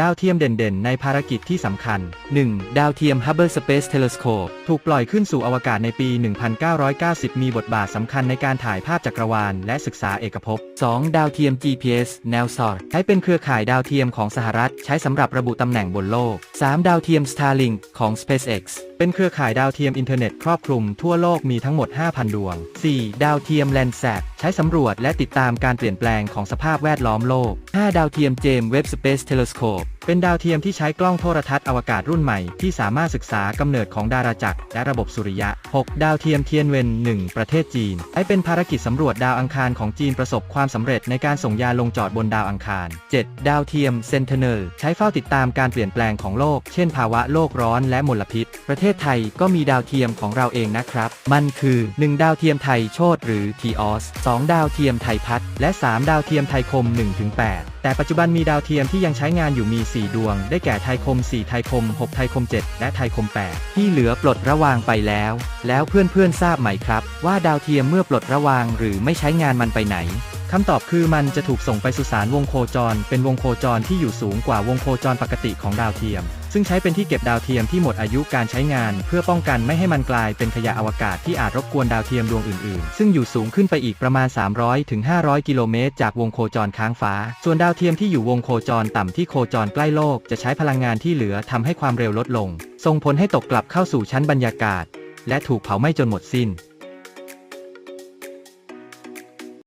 ดาวเทียมเด่นๆ ในภารกิจที่สำคัญ 1. ดาวเทียม Hubble Space Telescope ถูกปล่อยขึ้นสู่อวกาศในปี 1990 มีบทบาทสำคัญในการถ่ายภาพจักรวาล และศึกษาเอกภพ 2. ดาวเทียม GPS NELSAR ใช้เป็นเครือข่ายดาวเทียมของสหรัฐ ใช้สำหรับระบุตำแหน่งบนโลก 3. ดาวเทียม Starlink ของ SpaceX เป็นเครือข่ายดาวเทียมอินเทอร์เน็ตครอบคลุมทั่วโลกมีทั้งหมด 5,000 ดวง 4. ดาวเทียม Landsat ช้สำรวจและติดตามการเปลี่ยนแปลงของสภาพแวดล้อมโลก 5. ดาวเทียมเจมส์เว็บสเปซเทโลสโคป เป็นดาวเทียมที่ใช้กล้องโทรทัศน์อวกาศรุ่นใหม่ที่สามารถศึกษากำเนิดของดาราจักรและระบบสุริยะ 6. ดาวเทียมเทียนเวน1 ประเทศจีนใช้เป็นภารกิจสำรวจดาวอังคารของจีนประสบความสำเร็จในการส่งยานลงจอดบนดาวอังคาร 7. ดาวเทียม Sentinel ใช้เฝ้าติดตามการเปลี่ยนแปลงของโลก เช่นภาวะโลกร้อนและมลพิษ ประเทศไทยก็มีดาวเทียมของเราเองนะครับ มันคือ 1 ดาวเทียมไทยโชตหรือ TOS 2ดาวเทียมไทยพัฒและ 3 ดาวเทียมไทยคม 1-8 แต่ปัจจุบันมีดาวเทียมที่ยังใช้งานอยู่มี 4 ดวง ได้แก่ไทยคม 4 ไทยคม 6 ไทยคม 7 และไทยคม 8 ที่เหลือปลดระวางไปแล้ว แล้วเพื่อนๆทราบไหมครับ ว่าดาวเทียมเมื่อปลดระวางหรือไม่ใช้งานมันไปไหนคำตอบคือมันจะถูกส่งไปสุสานวงโคจร เป็นวงโคจรที่อยู่สูงกว่าวงโคจรปกติของดาวเทียม ซึ่งใช้เป็นที่เก็บดาวเทียมที่หมดอายุการใช้งาน เพื่อป้องกันไม่ให้มันกลายเป็นขยะอวกาศที่อาจรบกวนดาวเทียมดวงอื่นๆ ซึ่งอยู่สูงขึ้นไปอีกประมาณ 300ถึง500กิโลเมตรจากวงโคจรค้างฟ้า ส่วนดาวเทียมที่อยู่วงโคจรต่ำที่โคจรใกล้โลก จะใช้พลังงานที่เหลือทำให้ความเร็วลดลง ส่งผลให้ตกกลับเข้าสู่ชั้นบรรยากาศ และถูกเผาไหม้จนหมดสิ้น